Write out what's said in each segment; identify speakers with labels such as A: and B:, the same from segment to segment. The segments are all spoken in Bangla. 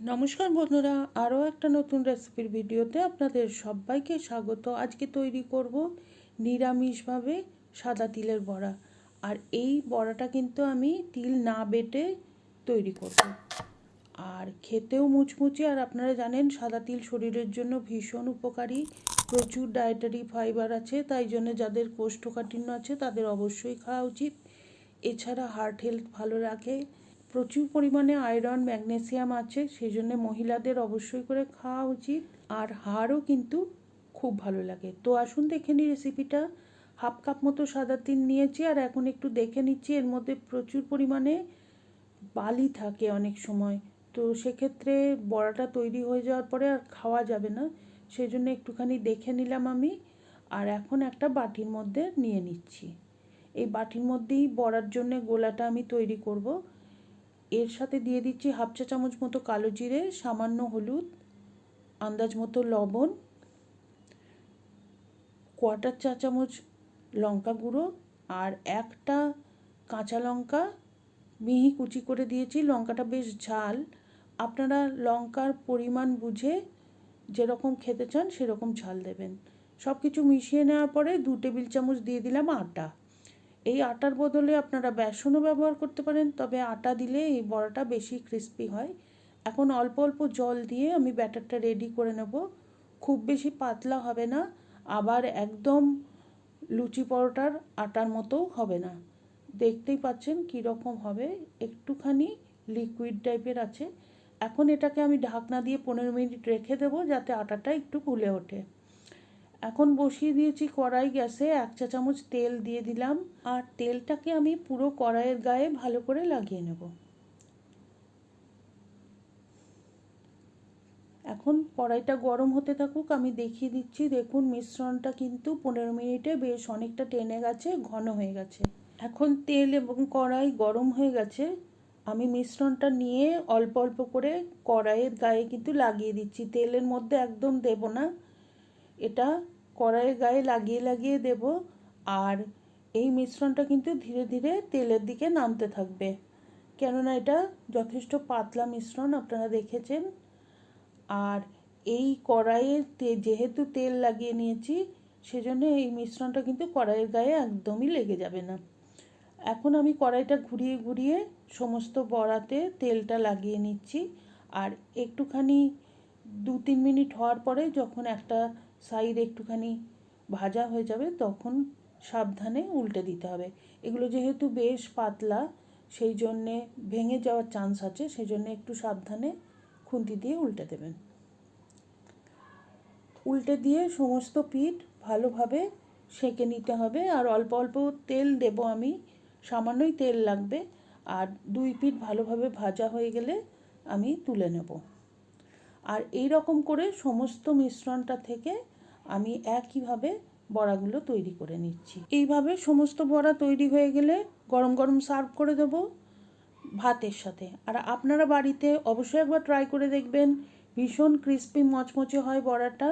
A: নমস্কার বন্ধুরা, আরও একটা নতুন রেসিপির ভিডিওতে আপনাদের সবাইকে স্বাগত। আজকে তৈরি করব নিরামিষভাবে সাদা তিলের বড়া। আর এই বড়াটা কিন্তু আমি তিল না বেটে তৈরি করব। আর খেতেও মুচমুচে, আর আপনারা জানেন সাদা তিল শরীরের জন্য ভীষণ উপকারী। প্রচুর ডায়েটারি ফাইবার আছে, তাই জন্য যাদের কোষ্ঠকাঠিন্য আছে তাদের অবশ্যই খাওয়া উচিত। এছাড়া হার্ট হেলথ ভালো রাখে। প্রচুর পরিমাণে আয়রন ম্যাগনেসিয়াম আছে সেই জন্য মহিলাদের অবশ্যই করে খাওয়া উচিত। আর হাড়ও কিন্তু খুব ভালো লাগে। তো আসুন দেখে নিই রেসিপিটা হাফ কাপ মতো সাদা তিল নিয়েছি আর এখন একটু দেখে নিচ্ছি, এর মধ্যে প্রচুর পরিমাণে বালি থাকে অনেক সময়। তো সেক্ষেত্রে বড়াটা তৈরি হয়ে যাওয়ার পরে আর খাওয়া যাবে না সেই জন্য একটুখানি দেখে নিলাম আমি। আর এখন একটা বাটির মধ্যে নিয়ে নিচ্ছি। এই বাটির মধ্যেই বড়ার জন্য গোলাটা আমি তৈরি করব। এর সাথে দিয়ে দিচ্ছি হাফ চা চামচ মতো কালো জিরে, সামান্য হলুদ, আন্দাজ মতো লবণ, কোয়াটার চা চামচ লঙ্কা গুঁড়ো আর একটা কাঁচা লঙ্কা। মিহি কুচি করে দিয়েছি, লঙ্কাটা বেশ ঝাল। আপনারা লঙ্কার পরিমাণ বুঝে যেরকম খেতে চান সেরকম ঝাল দেবেন। সব কিছু মিশিয়ে নেওয়ার পরে দু টেবিল চামচ দিয়ে দিলাম আটা। এই আটার বদলে আপনারা বেসনও ব্যবহার করতে পারেন, তবে আটা দিলে এই বড়াটা বেশি ক্রিস্পি হয়। এখন অল্প অল্প জল দিয়ে আমি ব্যাটারটা রেডি করে নেব। খুব বেশি পাতলা হবে না, আবার একদম লুচি পরোটার আটার মতোও হবে না। দেখতেই পাচ্ছেন কীরকম হবে, একটুখানি লিকুইড টাইপের আছে। এখন এটাকে আমি ঢাকনা দিয়ে পনেরো মিনিট রেখে দেবো, যাতে আটাটা একটু ফুলে ওঠে। এখন বসিয়ে দিয়েছি কড়াই গ্যাসে এক চা চামচ তেল দিয়ে দিলাম আর তেলটাকে আমি পুরো কড়াইয়ের গায়ে ভালো করে লাগিয়ে নেব। এখন কড়াইটা গরম হতে থাকুক, আমি দেখিয়ে দিচ্ছি, দেখুন মিশ্রণটা কিন্তু পনেরো মিনিটে বেশ অনেকটা টেনে গেছে, ঘন হয়ে গেছে। এখন তেল এবং কড়াই গরম হয়ে গেছে, আমি মিশ্রণটা নিয়ে অল্প অল্প করে কড়াইয়ের গায়ে কিন্তু লাগিয়ে দিচ্ছি। তেলের মধ্যে একদম দেব না এটা কড়াইয়ের গায়ে লাগিয়ে লাগিয়ে দেব আর এই মিশ্রণটা কিন্তু ধীরে ধীরে তেলের দিকে নামতে থাকবে। কেননা এটা যথেষ্ট পাতলা মিশ্রণ, আপনারা দেখেছেন। আর এই কড়াইয়ের যেহেতু তেল লাগিয়ে নিয়েছি, সেজন্য এই মিশ্রণটা কিন্তু কড়াইয়ের গায়ে একদমই লেগে যাবে না। এখন আমি কড়াইটা ঘুরিয়ে ঘুরিয়ে সমস্ত বড়াতে তেলটা লাগিয়ে নিচ্ছি। আর একটুখানি দু তিন মিনিট হওয়ার পরে যখন একটা সাইড একটুখানি ভাজা হয়ে যাবে, তখন সাবধানে উল্টে দিতে হবে। এগুলো যেহেতু বেশ পাতলা, সেই জন্যে ভেঙে যাওয়ার চান্স আছে, সেই জন্য একটু সাবধানে খুন্তি দিয়ে উল্টে দেবেন। উল্টে দিয়ে সমস্ত পিঠ ভালোভাবে সেঁকে নিতে হবে, আর অল্প অল্প তেল দেব আমি, সামান্যই তেল লাগবে, আর দুই পিঠ ভালোভাবে ভাজা হয়ে গেলে আমি তুলে নেব। আর এই রকম করে সমস্ত মিশ্রণটা থেকে আমি একইভাবে বড়াগুলো তৈরি করে নিচ্ছি। এইভাবে সমস্ত বড়া তৈরি হয়ে গেলে গরম গরম সার্ভ করে দেব ভাতের সাথে। আর আপনারা বাড়িতে অবশ্যই একবার ট্রাই করে দেখবেন, ভীষণ ক্রিস্পি মচমচে হয় বড়াটা।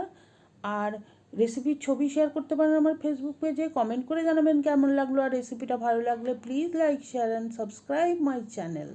A: আর রেসিপির ছবি শেয়ার করতে পারেন আমার ফেসবুক পেজে কমেন্ট করে জানাবেন কেমন লাগল আর রেসিপিটা ভালো লাগলে please like share and subscribe my channel